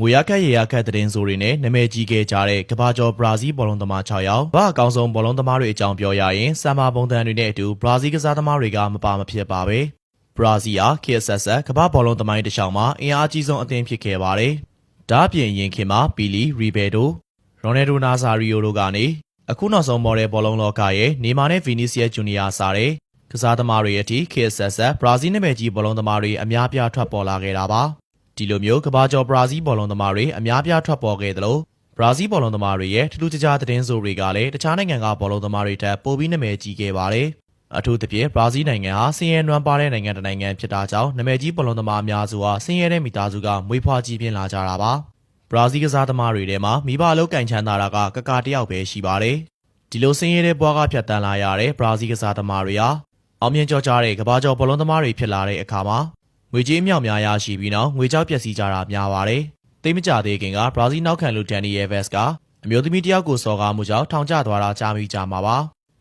ငွေရခက်ရေရခက်သတင်းဆိုတွေနဲ့နာမည်ကြီးခဲ့ကြတဲ့ကဘာကျော်ဘရာဇီးဘောလုံးသမား6ယောက်ဘာအကောင်းဆုံးဘောလုံးသမားတွေအကြောင်းပြောရရင်ဆာမာပုံတန်တွေနဲ့အတူဘရာဇီးကစားသမားတွေကမပါမဖြစ်ပါပဲဘရာဇီးဟာခေတ်ဆက်ဆက်ကဘာဘောလုံးသမိုင်းတစ်ချောင်းမှာအင်အားကြီးဆုံးအသင်းဖြစ်ခဲ့ပါတယ်ဒါအပြင်ရင်ခင်မှာပီလီရီဘယ်တိုရိုနယ်ဒိုနာဇာရီယိုတို့ကနေအခုနောက်ဆုံးမော်ဒယ်ဘောလုံးလောကရဲ့နေမာနဲ့ဗီနီစီယက်ဂျူနီယာစားတဲ့ကစားသမားတွေအထိခေတ်ဆက်ဆက်ဘရာဇီးနာမည်ကြီးဘောလုံးသမားတွေအများပြားထွက်ပေါ်လာခဲ့တာပါ ဒီလိုမျိုးကဘာကျော်ဘရာဇီးဘောလုံးသမားတွေအများပြားထွက်ပေါ်ခဲ့သလိုဘရာဇီးဘောလုံးသမားတွေရဲ့ထူးထူးခြားခြားသတင်းဆိုတွေကလည်းတခြားနိုင်ငံကဘောလုံးသမားတွေထက်ပိုပြီးနာမည်ကြီးခဲ့ပါတယ်အထူးသဖြင့်ဘရာဇီးနိုင်ငံဟာဆင်းရဲနွမ်းပါးတဲ့နိုင်ငံတစ်နိုင်ငံဖြစ်တာကြောင့်နာမည်ကြီးဘောလုံးသမားအများစုဟာဆင်းရဲတဲ့မိသားစုကမွေးဖွားကြီးပြင်းလာကြတာပါဘရာဇီးကစားသမားတွေထဲမှာမိဘအလုပ်ကင်ချမ်းသာတာကကကာတယောက်ပဲရှိပါတယ်ဒီလိုဆင်းရဲတဲ့ဘွားကဖြတ်တန်းလာရတဲ့ဘရာဇီးကစားသမားတွေဟာအောင်မြင်ကြော်ကြားတဲ့ကဘာကျော်ဘောလုံးသမားတွေဖြစ်လာတဲ့အခါမှာ ငွေကြေးအမြောက်များရရှိပြီးနောက်ငွေကြောက်ပျက်စီးကြတာများပါတယ်သိမကြသေးခင်ကဘရာဇီးနောက်ခံလူဒန်နီယယ်ဗက်စ်ကအမျိုးသမီးတယောက်ကိုစော်ကားမှုကြောင့်ထောင်ကျသွားတာကြားမိကြမှာပါ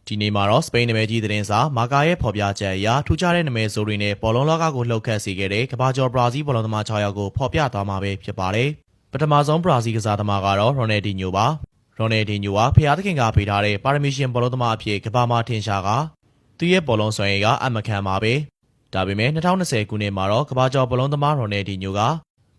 ဒီနေ့မှာတော့စပိန်နာမည်ကြီးသတင်းစာမာကာရဲ့ဖော်ပြချက်အရထူးခြားတဲ့နာမည်ဆိုတွေနဲ့ဘောလုံးလောကကိုလှုပ်ခတ်စေခဲ့တဲ့ကဘာကျော်ဘရာဇီးဘောလုံးသမား6ယောက်ကိုဖော်ပြသွားမှာပဲဖြစ်ပါတယ်ပထမဆုံးဘရာဇီးကစားသမားကတော့ရိုနယ်ဒီညိုပါရိုနယ်ဒီညိုကဖျားသခင်ကပေးထားတဲ့ပါရမီရှင်ဘောလုံးသမားအဖြစ်ကဘာမှာထင်ရှားကသူ့ရဲ့ဘောလုံးဆွမ်းရည်ကအမခံပါပဲ ဒါပေမဲ့2020ခုနှစ်မှာတော့ကဘာကျော်ဘောလုံးသမားရိုနယ်ဒီညိုက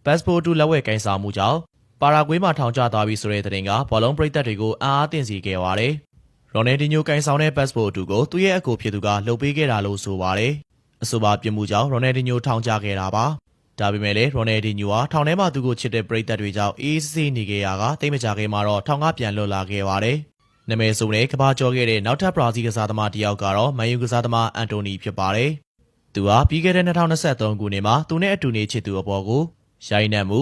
ပတ်စပို့တူလက်ဝဲကင်ဆာမှုကြောင့်ပါရာဂွေးမှာထောင်ကျသွားပြီဆိုတဲ့သတင်းကဘောလုံးပရိသတ်တွေကိုအားအားတင်စီခဲ့ပါတယ်။ရိုနယ်ဒီညိုကင်ဆောင်တဲ့ပတ်စပို့အတူကိုသူ့ရဲ့အကူဖြစ်သူကလှုပ်ပေးခဲ့တာလို့ဆိုပါတယ်။အဆိုပါပြမှုကြောင့်ရိုနယ်ဒီညိုထောင်ကျခဲ့တာပါ။ဒါပေမဲ့လည်းရိုနယ်ဒီညိုဟာထောင်ထဲမှာသူ့ကိုချစ်တဲ့ပရိသတ်တွေကြောင့်အေးဆေးနေခဲ့ရကတိတ်မကြခင်မှာတော့ထောင်ကပြန်လွတ်လာခဲ့ပါတယ်။နာမည်ဆိုတဲ့ကဘာကျော်ခဲ့တဲ့နောက်ထပ်ဘရာဇီးကစားသမားတစ်ယောက်ကတော့မန်ယူကစားသမားအန်တိုနီဖြစ်ပါတယ်။ သူဟာပြီးခဲ့တဲ့2023ခုနှစ်မှာသူနဲ့အတူနေချစ်သူအပေါ်ကိုရိုင်းနှံမှု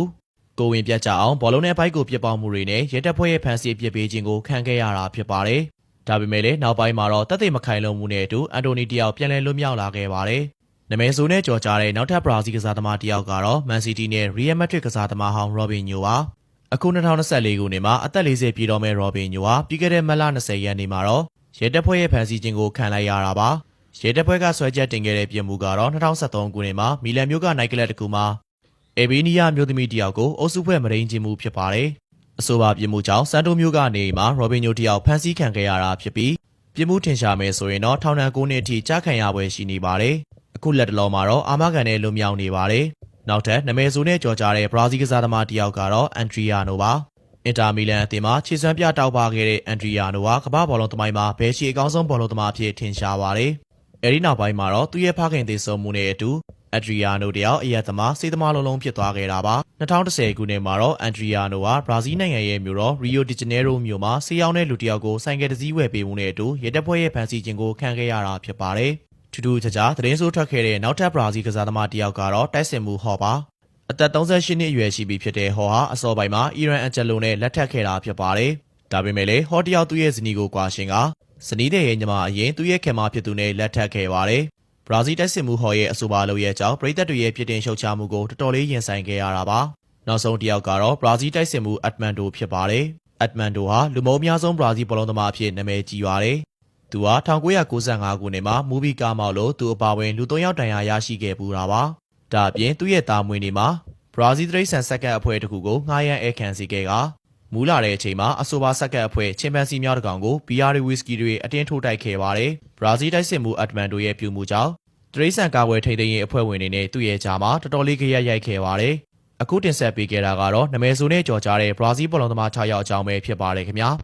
ကိုဝင်ပြတ်ကြအောင်ဘောလုံးနဲ့ဘိုက်ကိုပြစ်ပေါင်းမှုတွေနဲ့ရဲတပ်ဖွဲ့ရဲ့ဖန်ဆီးအပြစ်ပေးခြင်းကိုခံခဲ့ရတာဖြစ်ပါတယ်။ဒါပေမဲ့လည်းနောက်ပိုင်းမှာတော့တက်သိမခိုင်လုံမှုနဲ့အတူအန်တိုနီတယောက်ပြန်လည်လွတ်မြောက်လာခဲ့ပါတယ်။နမဲဆိုနဲ့ကြော်ကြားတဲ့နောက်ထပ်ဘရာဇီးကစားသမားတယောက်ကတော့မန်စီးတီးနဲ့ရီယယ်မက်ဒရစ်ကစားသမားဟောင်းရောဘင်ညိုပါ။အခု2024ခုနှစ်မှာအသက်40ပြည့်တော်မဲ့ရောဘင်ညိုဟာပြီးခဲ့တဲ့မတ်လ20ရက်နေ့မှာတော့ရဲတပ်ဖွဲ့ရဲ့ဖန်ဆီးခြင်းကိုခံလိုက်ရတာပါ။ ရဲတပ်ဖွဲ့ကဆွဲချက်တင်ခဲ့တဲ့ပြည်မှုကတော့2023ခုနှစ်မှာမီလန်မြို့ကနိုင်ကလပ်တစ်ခုမှာအေဘီနီးယားမျိုးသမီးတယောက်ကိုအုပ်စုဖွဲ့မရင်းချင်းမှုဖြစ်ပါတယ်။အဆိုပါပြည်မှုကြောင့်စန်တိုမျိုးကနေမှာရောဘင်ညိုတယောက်ဖမ်းဆီးခံခဲ့ရတာဖြစ်ပြီးပြည်မှုထင်ရှားမယ်ဆိုရင်တော့ထောင်ဒဏ်9နှစ်အထိကြာခံရပွဲရှိနေပါတယ်။အခုလက်တလောမှာတော့အာမခံနဲ့လွတ်မြောက်နေပါတယ်။နောက်ထပ်နမဲဆိုနဲ့ကြော်ကြားတဲ့ဘရာဇီးကစားသမားတယောက်ကတော့အန်ဒရီယာနိုပါ။အင်တာမီလန်အသင်းမှာခြေစွမ်းပြတောက်ပါခဲ့တဲ့အန်ဒရီယာနိုကကမ္ဘာဘောလုံးသမိုင်းမှာဘယ်ရှိအကောင်းဆုံးဘောလုံးသမားအဖြစ်ထင်ရှားပါတယ်။ အဲဒီနောက်ပိုင်းမှာတော့သူ့ရဲ့ဖခင်သေဆုံးမှုနဲ့အတူအက်ဒရီယာနိုတယောက်အရက်သမားစေးသမားလုံးလုံးဖြစ်သွားခဲ့တာပါ2010ခုနှစ်မှာတော့အန်ဒရီယာနိုဟာဘရာဇီးနိုင်ငံရဲ့မြို့တော်ရီယိုဒီဂျနေရိုမြို့မှာဆေးရောင်းတဲ့လူတစ်ယောက်ကိုဆိုင်ကယ်တစ်စီးဝယ်ပေးမှုနဲ့အတူရဲတပ်ဖွဲ့ရဲ့ဖမ်းဆီးခြင်းကိုခံခဲ့ရတာဖြစ်ပါတယ်ထူးထူးခြားခြားသတင်းဆိုးထွက်ခဲ့တဲ့နောက်ထပ်ဘရာဇီးကစားသမားတစ်ယောက်ကတော့တိုက်စင်မှုဟော့ပါအသက်38နှစ်အရွယ်ရှိပြီဖြစ်တဲ့ဟော့ဟာအစောပိုင်းမှာအီရန်အန်ဂျယ်လိုနဲ့လက်ထပ်ခဲ့တာဖြစ်ပါတယ်ဒါပေမဲ့လည်းဟော့တယောက်သူ့ရဲ့ဇနီးကိုကွာရှင်က ဇနီးတဲ့ရဲ့ညီမအရင်သူ့ရဲ့ခင်မဖြစ်သူနဲ့လက်ထပ်ခဲ့ပါတယ်ဘရာဇီးတိုက်စစ်မှုဟော်ရဲ့အဆိုပါလုပ်ရဲ့အကြောင်းပြည်သက်တွေရဲ့ပြစ်တင်ရှုတ်ချမှုကိုတော်တော်လေးရင်ဆိုင်ခဲ့ရတာပါနောက်ဆုံးတစ်ယောက်ကတော့ဘရာဇီးတိုက်စစ်မှုအက်ဒမန်ဒိုဖြစ်ပါတယ်အက်ဒမန်ဒိုဟာလူမုံအများဆုံးဘရာဇီးဘောလုံးသမားအဖြစ်နာမည်ကြီးပါတယ်သူဟာ1995ခုနှစ်မှာမူဘီကာမောက်လို့သူအပါဝင်လူ၃ယောက်တန်ရာရရှိခဲ့ပူတာပါဒါအပြင်သူ့ရဲ့တာမွေနေမှာဘရာဇီးတရိတ်ဆန်စက္ကန့်အဖွဲ့တစ်ခုကိုငှားရမ်းအဲခံစီခဲ့က မူလာတဲ့အချိန်မှာအဆိုပါဆက်ကပ်အဖွဲ့ချင်ပန်စီများတကောင်ကိုဘီယာရီဝီစကီတွေအတင်းထိုးတိုက်ခဲ့ပါတယ်။ဘရာဇီးတိုက်စစ်မှုအက်ဒမန်ဒိုရဲ့ပြုမှုကြောင့်တရိษံကာဝယ်ထိန်းသိမ်းရေးအဖွဲ့ဝင်တွေနဲ့သူ့ရဲ့ကြားမှာတော်တော်လေးကြရရိုက်ခဲ့ပါတယ်။အခုတင်ဆက်ပေးခဲ့တာကတော့နမဲဆိုနဲ့ကြော်ကြားတဲ့ဘရာဇီးဘောလုံးသမား6ယောက်အကြောင်းပဲဖြစ်ပါတယ်ခင်ဗျာ။